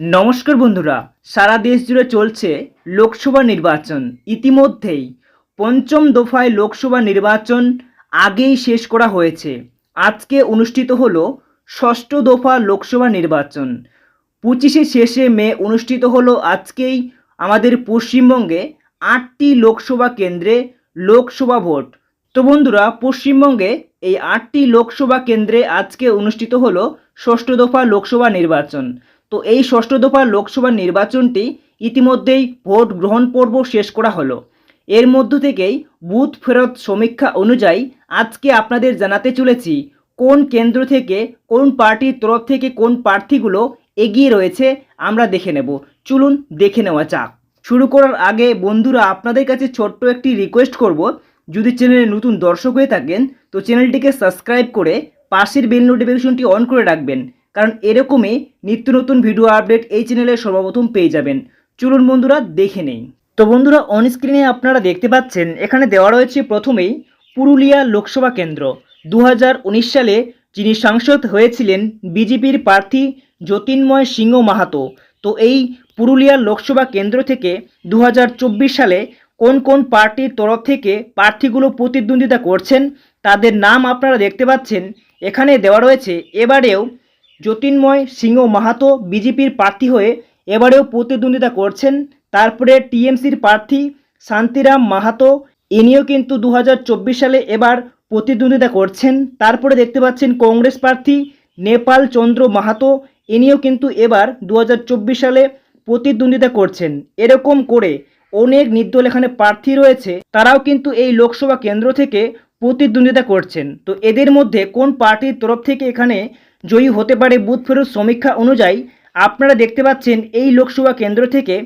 নমস্কার বন্ধুরা, সারা দেশ জুড়ে চলছে লোকসভা নির্বাচন। ইতিমধ্যেই পঞ্চম দফায় লোকসভা নির্বাচন আগেই শেষ করা হয়েছে। আজকে অনুষ্ঠিত হল ষষ্ঠ দফা লোকসভা নির্বাচন। পঁচিশে শেষে মে অনুষ্ঠিত হলো আজকেই আমাদের পশ্চিমবঙ্গে আটটি লোকসভা কেন্দ্রে লোকসভা ভোট। তো বন্ধুরা, পশ্চিমবঙ্গে এই আটটি লোকসভা কেন্দ্রে আজকে অনুষ্ঠিত হলো ষষ্ঠ দফা লোকসভা নির্বাচন। তো এই ষষ্ঠ দফা লোকসভা নির্বাচনটি ইতিমধ্যেই ভোট গ্রহণ পর্ব শেষ করা হলো। এর মধ্য থেকেই বুথ ফেরত সমীক্ষা অনুযায়ী আজকে আপনাদের জানাতে চলেছি, কোন কেন্দ্র থেকে, কোন পার্টির তরফ থেকে, কোন প্রার্থীগুলো এগিয়ে রয়েছে, আমরা দেখে নেব। চলুন দেখে নেওয়া যাক। শুরু করার আগে বন্ধুরা, আপনাদের কাছে ছোট্ট একটি রিকোয়েস্ট করব। যদি চ্যানেলে নতুন দর্শক হয়ে থাকেন, তো চ্যানেলটিকে সাবস্ক্রাইব করে পাশের বেল নোটিফিকেশনটি অন করে রাখবেন। কারণ এরকমই নিত্য নতুন ভিডিও আপডেট এই চ্যানেলে সর্বপ্রথম পেয়ে যাবেন। চলুন বন্ধুরা, দেখে নেই। তো বন্ধুরা অন স্ক্রিনে আপনারা দেখতে পাচ্ছেন, এখানে দেওয়া রয়েছে প্রথমেই পুরুলিয়া লোকসভা কেন্দ্র। দু হাজার উনিশ সালে যিনি সাংসদ হয়েছিলেন বিজেপির প্রার্থী জ্যোতির্ময় সিংহ মাহাতো। তো এই পুরুলিয়া লোকসভা কেন্দ্র থেকে দু হাজার চব্বিশ সালে কোন কোন পার্টির তরফ থেকে প্রার্থীগুলো প্রতিদ্বন্দ্বিতা করছেন, তাদের নাম আপনারা দেখতে পাচ্ছেন। এখানে দেওয়া রয়েছে, এবারেও জ্যোতির্ময় সিংহ মাহাতো বিজেপির প্রার্থী হয়ে এবারেও প্রতিদ্বন্দ্বিতা করছেন। তারপরে টিএমসির প্রার্থী শান্তিরাম মাহাতো, ইনিও কিন্তু দু হাজার চব্বিশ সালে এবার প্রতিদ্বন্দ্বিতা করছেন। তারপরে দেখতে পাচ্ছেন কংগ্রেস প্রার্থী নেপাল চন্দ্র মাহাতো, ইনিও কিন্তু এবার দু হাজার চব্বিশ সালে প্রতিদ্বন্দ্বিতা করছেন। এরকম করে অনেক নির্দল এখানে প্রার্থী রয়েছে, তারাও কিন্তু এই লোকসভা কেন্দ্র থেকে প্রতিদ্বন্দ্বিতা করছেন। তো এদের মধ্যে কোন পার্টির তরফ থেকে এখানে জয়ী হতে পারে বুথ ফেরত সমীক্ষা অনুযায়ী। আপনারা দেখতে পাচ্ছেন এই লোকসভা কেন্দ্র থেকে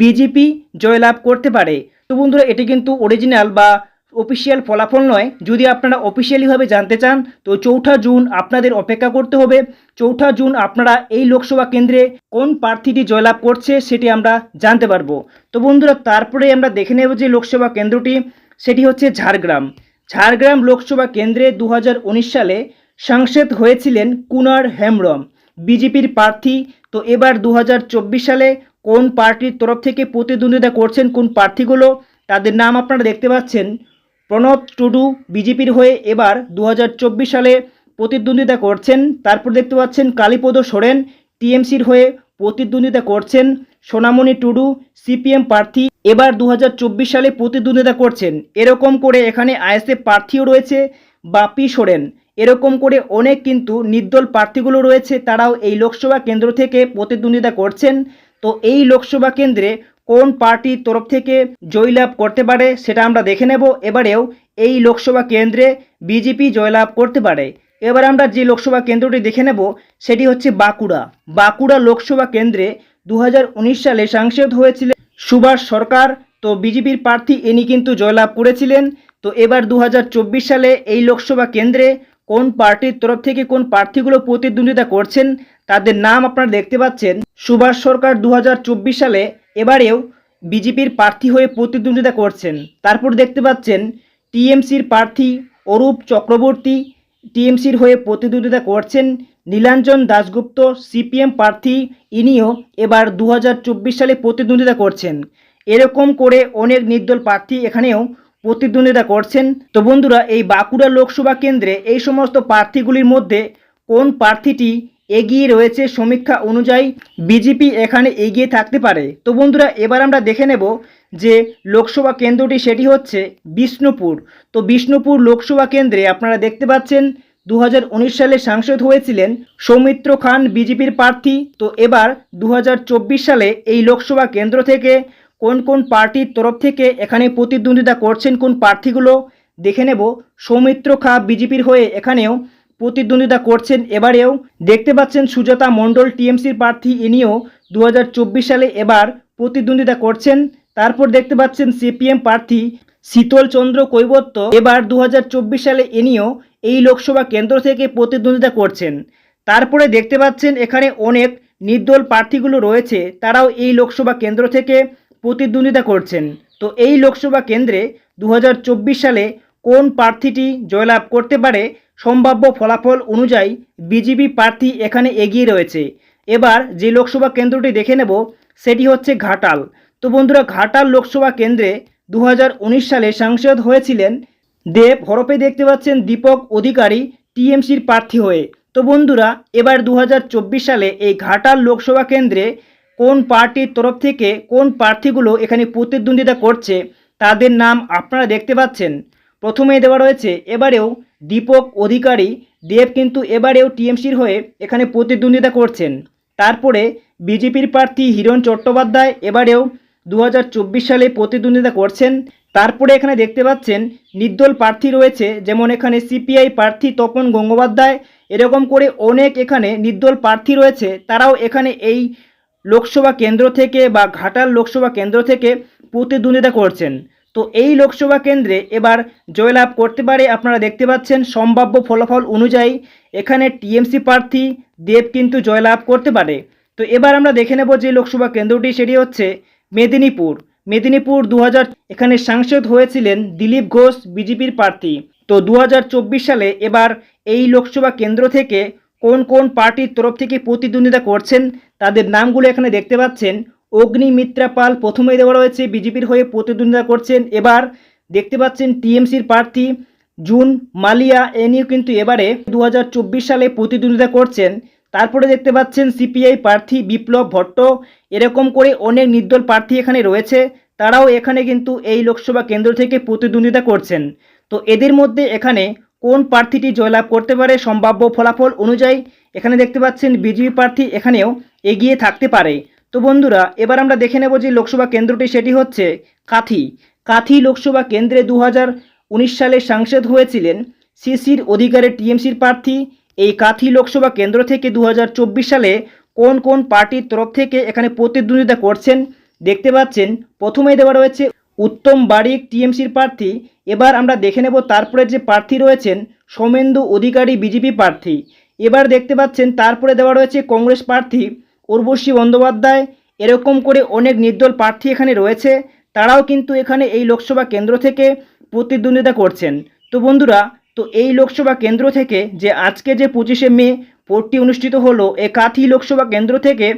বিজেপি জয়লাভ করতে পারে। তো বন্ধুরা, এটি কিন্তু অরিজিনাল বা অফিসিয়াল ফলাফল নয়। যদি আপনারা অফিসিয়ালিভাবে জানতে চান, তো চৌঠা জুন আপনাদের অপেক্ষা করতে হবে। চৌঠা জুন আপনারা এই লোকসভা কেন্দ্রে কোন প্রার্থীটি জয়লাভ করছে সেটি আমরা জানতে পারব। তো বন্ধুরা, তারপরে আমরা দেখে নেব যে লোকসভা কেন্দ্রটি, সেটি হচ্ছে ঝাড়গ্রাম। ঝাড়গ্রাম লোকসভা কেন্দ্রে দু হাজার উনিশ সালে সাংসদ হয়েছিলেন কুনার হেমব্রম। বিজেপির প্রার্থী। তো এবার দু হাজার চব্বিশ সালে কোন পার্টির তরফ থেকে প্রতিদ্বন্দ্বিতা করছেন কোন প্রার্থীগুলো, তাদের নাম আপনারা দেখতে পাচ্ছেন। প্রণব টুডু বিজেপির হয়ে এবার দু হাজার চব্বিশ সালে প্রতিদ্বন্দ্বিতা করছেন। তারপর দেখতে পাচ্ছেন কালীপদ সোরেন টিএমসির হয়ে প্রতিদ্বন্দ্বিতা করছেন। সোনামণি টুডু সিপিএম প্রার্থী এবার দু হাজার চব্বিশ সালে প্রতিদ্বন্দ্বিতা করছেন। এরকম করে এখানে আইএসএফ প্রার্থীও রয়েছে বাপি সোরেন। এরকম করে অনেক কিন্তু নির্দল প্রার্থীগুলো রয়েছে, তারাও এই লোকসভা কেন্দ্র থেকে প্রতিদ্বন্দ্বিতা করছেন। তো এই লোকসভা কেন্দ্রে কোন পার্টির তরফ থেকে জয়লাভ করতে পারে সেটা আমরা দেখে নেব। এবারেও এই লোকসভা কেন্দ্রে বিজেপি জয়লাভ করতে পারে। এবার আমরা যে লোকসভা কেন্দ্রটি দেখে নেব, সেটি হচ্ছে বাঁকুড়া। বাঁকুড়া লোকসভা কেন্দ্রে দু হাজার উনিশ সালে সাংসদ হয়েছিলেন সুভাষ সরকার। তো বিজেপির প্রার্থী ইনি কিন্তু জয়লাভ করেছিলেন। তো এবার দু হাজার চব্বিশ সালে এই লোকসভা কেন্দ্রে কোন পার্টির তরফ থেকে কোন প্রার্থীগুলো প্রতিদ্বন্দ্বিতা করছেন, তাদের নাম আপনারা দেখতে পাচ্ছেন। সুভাষ সরকার দু হাজার চব্বিশ সালে এবারেও বিজেপির প্রার্থী হয়ে প্রতিদ্বন্দ্বিতা করছেন। তারপর দেখতে পাচ্ছেন, টিএমসির প্রার্থী অরূপ চক্রবর্তী টিএমসির হয়ে প্রতিদ্বন্দ্বিতা করছেন। নীলাঞ্জন দাশগুপ্ত, সিপিএম প্রার্থী, ইনিও এবার দু হাজার চব্বিশ সালে প্রতিদ্বন্দ্বিতা করছেন। এরকম করে অনেক নির্দল প্রার্থী এখানেও প্রতিদ্বন্দ্বিতা করছেন। তো বন্ধুরা, এই বাঁকুড়া লোকসভা কেন্দ্রে এই সমস্ত প্রার্থীগুলির মধ্যে কোন প্রার্থীটি এগিয়ে রয়েছে সমীক্ষা অনুযায়ী বিজেপি এখানে এগিয়ে থাকতে পারে? তো বন্ধুরা, এবার আমরা দেখে নেব যে লোকসভা কেন্দ্রটি সেটি হচ্ছে বিষ্ণুপুর। তো বিষ্ণুপুর লোকসভা কেন্দ্রে আপনারা দেখতে পাচ্ছেন দু হাজার উনিশ সালে সাংসদ হয়েছিলেন সৌমিত্র খান বিজেপির প্রার্থী। তো এবার দু হাজার চব্বিশ সালে এই লোকসভা কেন্দ্র থেকে কোন কোন পার্টির তরফ থেকে এখানে প্রতিদ্বন্দ্বিতা করছেন, কোন প্রার্থীগুলো দেখে নেব। সৌমিত্র খা বিজেপির হয়ে এখানেও প্রতিদ্বন্দ্বিতা করছেন। এবারেও দেখতে পাচ্ছেন সুজাতা মণ্ডল, টিএমসির প্রার্থী, ইনিও দু হাজার চব্বিশ সালে এবার প্রতিদ্বন্দ্বিতা করছেন। তারপর দেখতে পাচ্ছেন সিপিএম প্রার্থী শীতল চন্দ্র কৈবত্য এবার দু হাজার চব্বিশ সালে ইনিও এই লোকসভা কেন্দ্র থেকে প্রতিদ্বন্দ্বিতা করছেন। তারপরে দেখতে পাচ্ছেন এখানে অনেক নির্দল প্রার্থীগুলো রয়েছে, তারাও এই লোকসভা কেন্দ্র থেকে প্রতিদ্বন্দ্বিতা করছেন। তো এই লোকসভা কেন্দ্রে দু হাজার চব্বিশ সালে কোন প্রার্থীটি জয়লাভ করতে পারে সম্ভাব্য ফলাফল অনুযায়ী বিজেপি প্রার্থী এখানে এগিয়ে রয়েছে। এবার যে লোকসভা কেন্দ্রটি দেখে নেব, সেটি হচ্ছে ঘাটাল। তো বন্ধুরা, ঘাটাল লোকসভা কেন্দ্রে দু হাজার উনিশ সালে সাংসদ হয়েছিলেন দেব, হরপে দেখতে পাচ্ছেন দীপক অধিকারী, টিএমসির প্রার্থী হয়ে। তো বন্ধুরা, এবার দু হাজার চব্বিশ সালে এই ঘাটাল লোকসভা কেন্দ্রে কোন পার্টির তরফ থেকে কোন প্রার্থীগুলো এখানে প্রতিদ্বন্দ্বিতা করছে, তাদের নাম আপনারা দেখতে পাচ্ছেন। প্রথমেই দেওয়া রয়েছে, এবারেও দীপক অধিকারী, দেব কিন্তু এবারেও টিএমসির হয়ে এখানে প্রতিদ্বন্দ্বিতা করছেন। তারপরে বিজেপির প্রার্থী হিরণ চট্টোপাধ্যায় এবারেও দু হাজার চব্বিশ সালে প্রতিদ্বন্দ্বিতা করছেন। তারপরে এখানে দেখতে পাচ্ছেন, নির্দল প্রার্থী রয়েছে, যেমন এখানে সিপিআই প্রার্থী তপন গঙ্গোপাধ্যায়। এরকম করে অনেক এখানে নির্দল প্রার্থী রয়েছে, তারাও এখানে এই লোকসভা কেন্দ্র থেকে বা ঘাটাল লোকসভা কেন্দ্র থেকে প্রতিদ্বন্দ্বিতা করছেন। তো এই লোকসভা কেন্দ্রে এবার জয়লাভ করতে পারে আপনারা দেখতে পাচ্ছেন সম্ভাব্য ফলাফল অনুযায়ী এখানে টিএমসি প্রার্থী দেব কিন্তু জয়লাভ করতে পারে। তো এবার আমরা দেখে নেব যে লোকসভা কেন্দ্রটি সেটি হচ্ছে মেদিনীপুর। মেদিনীপুর দু হাজার এখানে সাংসদ হয়েছিলেন দিলীপ ঘোষ, বিজেপির প্রার্থী। তো দু হাজার চব্বিশ সালে এবার এই লোকসভা কেন্দ্র থেকে কোন কোন পার্টির তরফ থেকে প্রতিদ্বন্দ্বিতা করছেন, তাদের নামগুলো এখানে দেখতে পাচ্ছেন। অগ্নিমিত্রা পাল প্রথমেই দেওয়া রয়েছে, বিজেপির হয়ে প্রতিদ্বন্দ্বিতা করছেন। এবার দেখতে পাচ্ছেন টিএমসির প্রার্থী জুন মালিয়া এ নিয়েও কিন্তু এবারে দু হাজার চব্বিশ সালে প্রতিদ্বন্দ্বিতা করছেন। তারপরে দেখতে পাচ্ছেন সিপিআই প্রার্থী বিপ্লব ভট্ট। এরকম করে অনেক নির্দল প্রার্থী এখানে রয়েছে। তারাও এখানে কিন্তু এই লোকসভা কেন্দ্র থেকে প্রতিদ্বন্দ্বিতা করছেন। তো এদের মধ্যে এখানে কোন প্রার্থীটি জয়লাভ করতে পারে সম্ভাব্য ফলাফল অনুযায়ী এখানে দেখতে পাচ্ছেন বিজেপি প্রার্থী এখানেও এগিয়ে থাকতে পারে। তো বন্ধুরা, এবার আমরা দেখে নেব যে লোকসভা কেন্দ্রটি সেটি হচ্ছে কাথি। কাথি লোকসভা কেন্দ্রে দু হাজার উনিশ সালে সাংসদ হয়েছিলেন শিশির অধিকারের টিএমসির প্রার্থী। এই কাথি লোকসভা কেন্দ্র থেকে দু হাজার চব্বিশ সালে কোন কোন পার্টির তরফ থেকে এখানে প্রতিদ্বন্দ্বিতা করছেন, দেখতে পাচ্ছেন। প্রথমেই দেওয়া রয়েছে উত্তম বারিক টিএমসির প্রার্থী। এবার আমরা দেখে নেব তারপরে যে প্রার্থী রয়েছেন সোমেন্দু অধিকারী বিজেপি প্রার্থী। এবার দেখতে পাচ্ছেন তারপরে দেওয়া রয়েছে কংগ্রেস প্রার্থী উর্বশী বন্দ্যোপাধ্যায়। এরকম করে অনেক নির্দল প্রার্থী এখানে রয়েছে। তারাও কিন্তু এখানে এই লোকসভা কেন্দ্র থেকে প্রতিদ্বন্দ্বিতা করছেন। তো বন্ধুরা, তো এই লোকসভা কেন্দ্র থেকে যে আজকে যে পঁচিশে মে ভোটটি অনুষ্ঠিত হলো এই কাথি লোকসভা কেন্দ্র থেকে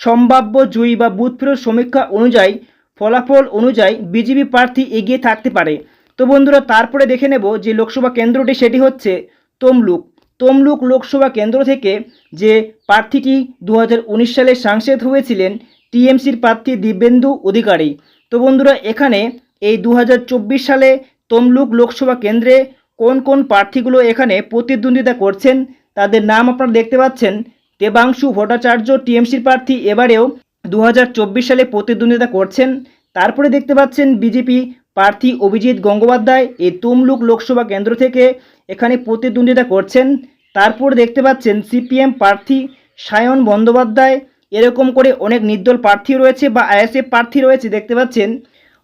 সম্ভাব্য জয়ী বা বুথ ফেরত সমীক্ষা অনুযায়ী ফলাফল অনুযায়ী বিজেপি প্রার্থী এগিয়ে থাকতে পারে। তো বন্ধুরা, তারপরে দেখে নেব যে লোকসভা কেন্দ্রটি সেটি হচ্ছে তমলুক। তমলুক লোকসভা কেন্দ্র থেকে যে প্রার্থীটি দু হাজার উনিশ সালে সাংসদ হয়েছিলেন, টিএমসির প্রার্থী দিব্যেন্দু অধিকারী। তো বন্ধুরা, এখানে এই দু হাজার চব্বিশ সালে তমলুক লোকসভা কেন্দ্রে কোন কোন প্রার্থীগুলো এখানে প্রতিদ্বন্দ্বিতা করছেন, তাদের নাম আপনারা দেখতে পাচ্ছেন। দেবাংশু ভট্টাচার্য, টিএমসির প্রার্থী, এবারেও দু হাজার চব্বিশ সালে প্রতিদ্বন্দ্বিতা করছেন। তারপরে দেখতে পাচ্ছেন বিজেপি প্রার্থী অভিজিৎ গঙ্গোপাধ্যায়। এই তমলুক লোকসভা কেন্দ্র থেকে এখানে প্রতিদ্বন্দ্বিতা করছেন। তারপর দেখতে পাচ্ছেন সিপিএম প্রার্থী সায়ন বন্দ্যোপাধ্যায়। এরকম করে অনেক নির্দল প্রার্থী রয়েছে বা আইএসএফ প্রার্থী রয়েছে দেখতে পাচ্ছেন।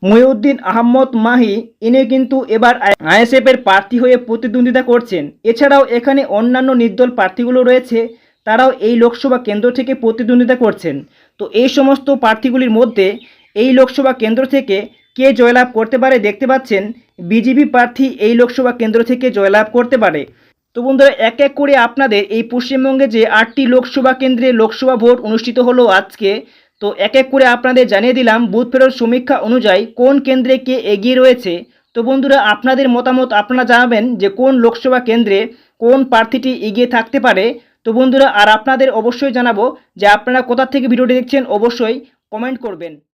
মহিউদ্দিন আহমদ মাহি, ইনি কিন্তু এবার আইএসএফের প্রার্থী হয়ে প্রতিদ্বন্দ্বিতা করছেন। এছাড়াও এখানে অন্যান্য নির্দল প্রার্থীগুলো রয়েছে। তারাও এই লোকসভা কেন্দ্র থেকে প্রতিদ্বন্দ্বিতা করছেন। তো এই সমস্ত প্রার্থীগুলির মধ্যে এই লোকসভা কেন্দ্র থেকে কে জয়লাভ করতে পারে দেখতে পাচ্ছেন বিজেপি প্রার্থী এই লোকসভা কেন্দ্র থেকে জয়লাভ করতে পারে। তো বন্ধুরা, এক এক করে আপনাদের এই পশ্চিমবঙ্গে যে আটটি লোকসভা কেন্দ্রে লোকসভা ভোট অনুষ্ঠিত হলো আজকে, তো এক এক করে আপনাদের জানিয়ে দিলাম বুথ ফেরত সমীক্ষা অনুযায়ী কোন কেন্দ্রে কে এগিয়ে রয়েছে। তো বন্ধুরা, আপনাদের মতামত আপনারা জানাবেন যে কোন লোকসভা কেন্দ্রে কোন প্রার্থীটি এগিয়ে থাকতে পারে। তো বন্ধুরা, আর আপনাদের অবশ্যই জানাব যে আপনারা কোথা থেকে ভিডিওটি দেখছেন, অবশ্যই কমেন্ট করবেন।